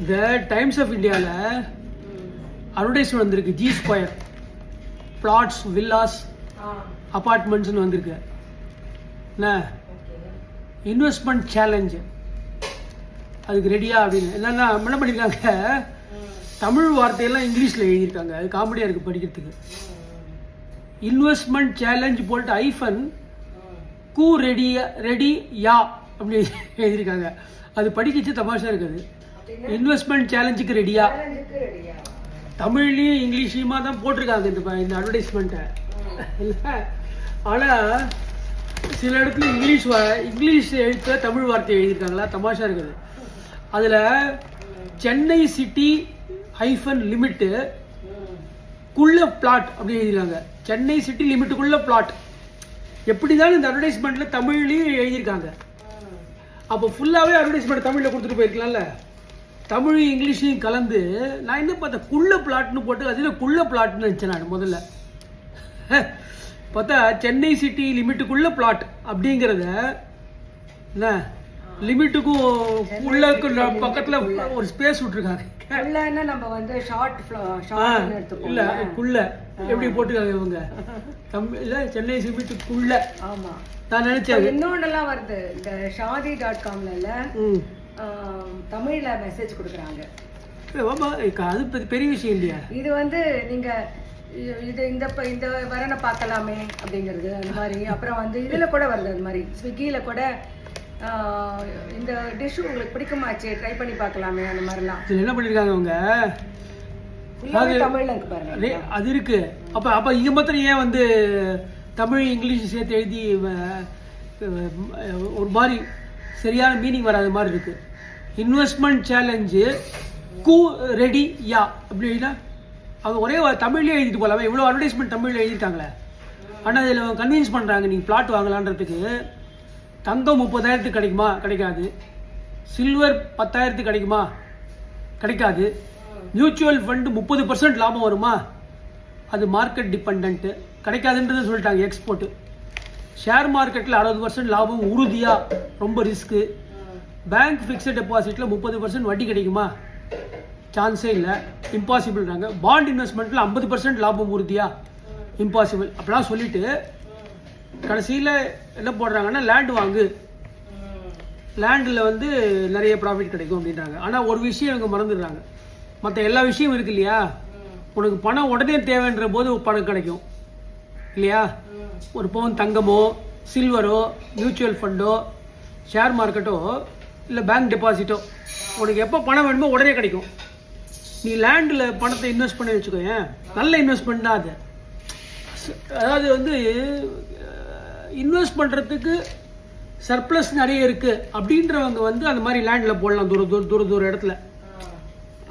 இந்த Times of இந்தியாவில் advertisement வந்திருக்கு. ஜி ஸ்கொயர் பிளாட்ஸ் வில்லாஸ் அப்பார்ட்மெண்ட்ஸ்னு வந்திருக்கு. என்ன? இன்வெஸ்ட்மெண்ட் சேலஞ்சு அதுக்கு ரெடியா அப்படின்னு. என்னன்னா என்ன பண்ணியிருக்காங்க தமிழ் வார்த்தையெல்லாம் இங்கிலீஷில் எழுதியிருக்காங்க. அது காமெடியாக இருக்குது படிக்கிறதுக்கு. இன்வெஸ்ட்மெண்ட் சேலஞ்ச் போட்டு ஐஃபன் கூ ரெடியா ரெடி யா அப்படி எழுதியிருக்காங்க. அது படிக்கச்சு தமாஷா இருக்குது. இன்வெஸ்ட்மெண்ட் சேலஞ்சுக்கு ரெடியா தமிழ்லையும் இங்கிலீஷ்லையுமா தான் போட்டிருக்காங்க இந்த இந்த அட்வர்டைஸ்மெண்ட்டை இல்லை? ஆனால் சில இடத்துல இங்கிலீஷ் இங்கிலீஷ் எழுத்த தமிழ் வார்த்தை எழுதியிருக்காங்களா? தமாஷா இருக்குது. அதில் சென்னை சிட்டி ஹைஃபன் லிமிட்டு குள்ள பிளாட் அப்படி எழுதியிருக்காங்க. சென்னை சிட்டி லிமிட்டுக்குள்ள பிளாட் எப்படி தான் இந்த அட்வர்டைஸ்மெண்ட்டில் தமிழ்லையும் எழுதியிருக்காங்க. அப்போ ஃபுல்லாகவே அட்வர்டைஸ்மெண்ட் தமிழில் கொடுத்துட்டு போயிருக்கலாம்ல? தமிழ் இங்கிலீஷையும் கலந்து நான் என்ன பார்த்தேன் குள்ள பிளாட்னு போட்டு அதில் குள்ள பிளாட்னு நினச்சேன் நான் முதல்ல. பார்த்தா சென்னை சிட்டி லிமிட்டுக்குள்ள பிளாட் அப்படிங்கிறத என்ன லிமிட்டுக்கும் உள்ள பக்கத்தில் ஒரு ஸ்பேஸ் விட்டுருக்காங்க. உள்ளன்னா நம்ம வந்து ஷார்ட் ஷார்ட் இல்ல குள்ள. எப்படி போட்டுருக்காங்க இவங்க? தமிழ்ல சென்னை சிமிட்டுக்குள்ள ஆமா. நான் நினைச்சேன். இன்னொன்னெல்லாம் வருது. இந்த ஷாதி டாட் காம்ல தமிழ்ல மெசேஜ் கொடுக்குறாங்க. அது பெரிய- விஷயம் இல்லையா? இது வந்து நீங்க இ- இது இந்த இந்த வரனை பார்க்கலாமே அப்படிங்கிறது அந்த மாதிரி. அப்புறம் வந்து இதுல கூட வருது அந்த மாதிரி. ஸ்விக்கியில கூட இந்த டிஷ் உங்களுக்கு பிடிக்குமாச்சே ட்ரை பண்ணி பார்க்கலாமே அந்த மாதிரிலாம். இதுல என்ன பண்ணிருக்காங்க அவங்க தமிழ்ல இருக்கு பாருங்க அதே இருக்கு. அப்ப அப்ப இங்க மாத்திரம் ஏன் வந்து தமிழ் இங்கிலீஷ் சேர்த்து எழுதி ஒரு மாதிரி சரியான மீனிங் வராத மாதிரி இருக்கு. இன்வெஸ்ட்மெண்ட் சேலஞ்சு கூ ரெடி யா அப்படின்னா அவங்க ஒரே தமிழ்லேயே எழுதிட்டு போகலாமே இவ்வளோ அட்வர்டைஸ்மெண்ட் தமிழில் எழுதிட்டாங்களே ஆனால் இதில் கன்வின்ஸ் பண்ணுறாங்க நீங்கள் பிளாட் வாங்கலான்றதுக்கு தங்கம் முப்பதாயிரத்துக்கு கிடைக்குமா? கிடைக்காது. சில்வர் பத்தாயிரத்துக்கு கிடைக்குமா? கிடைக்காது. மியூச்சுவல் ஃபண்டு முப்பது பர்சன்ட் லாபம் வருமா? அது மார்க்கெட் டிபெண்ட்டு கிடைக்காதுன்றது சொல்லிட்டாங்க எக்ஸ்போர்ட்டு ஷேர் மார்க்கெட்டில் அறுபது பர்சன்ட் லாபம் உறுதியாக ரொம்ப ரிஸ்க்கு பேங்க் ஃபிக்ஸட் டெபாசிட்டில் முப்பது பர்சன்ட் வட்டி கிடைக்குமா? சான்ஸே இல்லை. இம்பாசிபிள்ன்றாங்க பாண்ட் இன்வெஸ்ட்மெண்ட்டில் ஐம்பது பர்சன்ட் லாபம் உறுதியா? இம்பாசிபிள் அப்படிலாம் சொல்லிட்டு கடைசியில் என்ன போடுறாங்கன்னா லேண்ட் வாங்கு. லேண்டில் வந்து நிறைய ப்ராஃபிட் கிடைக்கும் அப்படின்றாங்க. ஆனால் ஒரு விஷயம் இவங்க மறந்துடுறாங்க. மற்ற எல்லா விஷயமும் இருக்கு இல்லையா? உனக்கு பணம் உடனே தேவைன்ற போது பணம் கிடைக்கும். இல்லையா? ஒரு பவுன் தங்கமோ சில்வரோ மியூச்சுவல் ஃபண்டோ ஷேர் மார்க்கெட்டோ இல்லை பேங்க் டெபாசிட்டோ உனக்கு எப்போ பணம் வேணுமோ உடனே கிடைக்கும். நீ லேண்டில் பணத்தை இன்வெஸ்ட் பண்ணி வச்சுக்கோங்க நல்ல இன்வெஸ்ட்மெண்ட் தான் அது. அதாவது வந்து இன்வெஸ்ட் பண்ணுறதுக்கு சர்ப்ளஸ் நிறைய இருக்குது அப்படின்றவங்க வந்து அந்த மாதிரி லேண்டில் போடலாம் தூர தூர தூர தூர இடத்துல.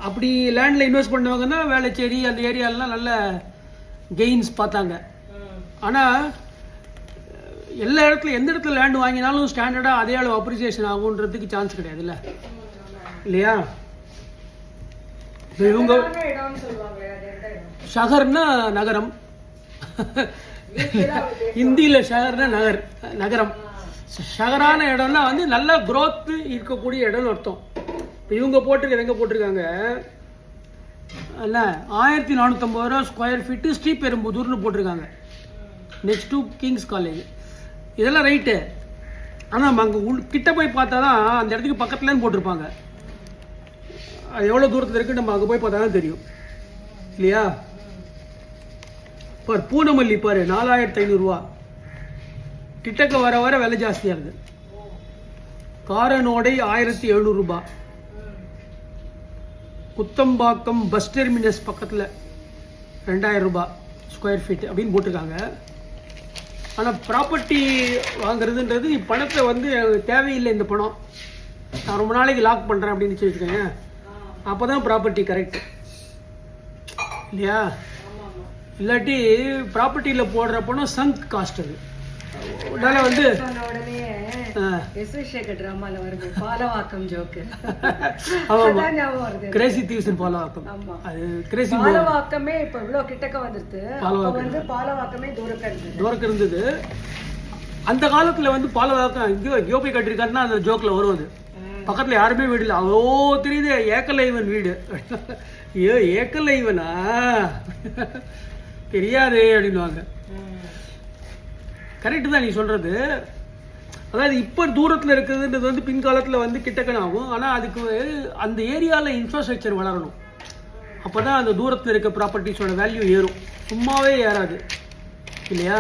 அப்படி லேண்டில் இன்வெஸ்ட் பண்ணவங்கன்னா வேலைச்சேரி அந்த ஏரியாலலாம் நல்ல கெயின்ஸ் பார்த்தாங்க. ஆனால் எல்லா இடத்துல எந்த இடத்துல லேண்ட் வாங்கினாலும் ஸ்டாண்டர்டாக அதே அளவு அப்ரிசியேஷன் ஆகுன்றதுக்கு சான்ஸ் கிடையாதுல்ல? இல்லையா? இப்ப இவங்க ஷஹர்னா நகரம். இந்தியில ஷஹர்னா நகர் நகரம். ஷஹரான இடம்னா வந்து நல்ல growth இருக்கக்கூடிய இடம்னு அர்த்தம். இப்போ இவங்க போட்டிருக்க எங்க போட்டிருக்காங்க? அல்ல ஆயிரத்தி நானூற்றம்பது ரூபா ஸ்கொயர் ஃபீட்டு ஸ்ரீபெரும்புதூர்னு போட்டிருக்காங்க. நெக்ஸ்ட் டூ கிங்ஸ் காலேஜ் இதெல்லாம் ரைட்டு ஆனால் நம்ம அங்கே உள் கிட்ட போய் பார்த்தா தான் அந்த இடத்துக்கு பக்கத்துலன்னு போட்டிருப்பாங்க. அது எவ்வளோ தூரத்தில் இருக்குது நம்ம அங்கே போய் பார்த்தா தான் தெரியும். இல்லையா? பார் பூனமல்லி பாரு நாலாயிரத்தி ஐநூறுரூவா கிட்டக்க வர வர விலை ஜாஸ்தியாக இருக்குது காரனோடை ஆயிரத்தி எழுநூறுபா. குத்தம்பாக்கம் பஸ் டெர்மினஸ் பக்கத்தில் ரெண்டாயிரம் ரூபாய் ஸ்கொயர் ஃபீட் அப்படின்னு போட்டிருக்காங்க. ஆனால் ப்ராப்பர்ட்டி வாங்குறதுன்றது பணத்தை வந்து தேவையில்லை இந்த பணம். நான் ரொம்ப நாளைக்கு லாக் பண்ணுறேன் அப்படின்னு வச்சுருக்கேன் அப்போ தான் ப்ராப்பர்ட்டி கரெக்ட் இல்லையா? இல்லாட்டி ப்ராப்பர்ட்டியில் போடுற பணம் சங்க் காஸ்ட் அது. வந்து உடனே ஆ, எஸ் வி சேகர் டிராமால வருது. பாலவாக்கம் ஜோக்கு கிரேசி தீவ்ஸன் ஆமா. அது கிரேசி பாலவாக்கமே இப்ப இவ்வளவு கிட்டக்க வந்துருது பாலவாக்கம். வந்து பாலவாக்கமே தூரக்க இருந்தது தூரக்கு இருந்தது அந்த காலத்துல வந்து பாலவாக்கம் இங்கேயோ எங்கேயோ போய் கட்டிருக்காருன்னா அந்த ஜோக்ல வரும் அது. பக்கத்தில் யாருமே வீடு இல்லை. அவ்வளோ தெரியுது ஏக்கலைவன் வீடு. ஐயோ ஏக்கலைவனா? தெரியாதே அப்படின்வாங்க கரெக்டு தான் நீ சொல்கிறது அதாவது இப்போ தூரத்தில் இருக்குதுன்றது வந்து பின்காலத்தில் வந்து கிட்டக்கன் ஆகும். ஆனால் அதுக்கு அந்த ஏரியாவில் இன்ஃப்ராஸ்ட்ரக்சர் வளரணும். அப்போ தான் அந்த தூரத்தில் இருக்க ப்ராப்பர்ட்டிஸோட வேல்யூ ஏறும். சும்மாவே ஏறாது. இல்லையா?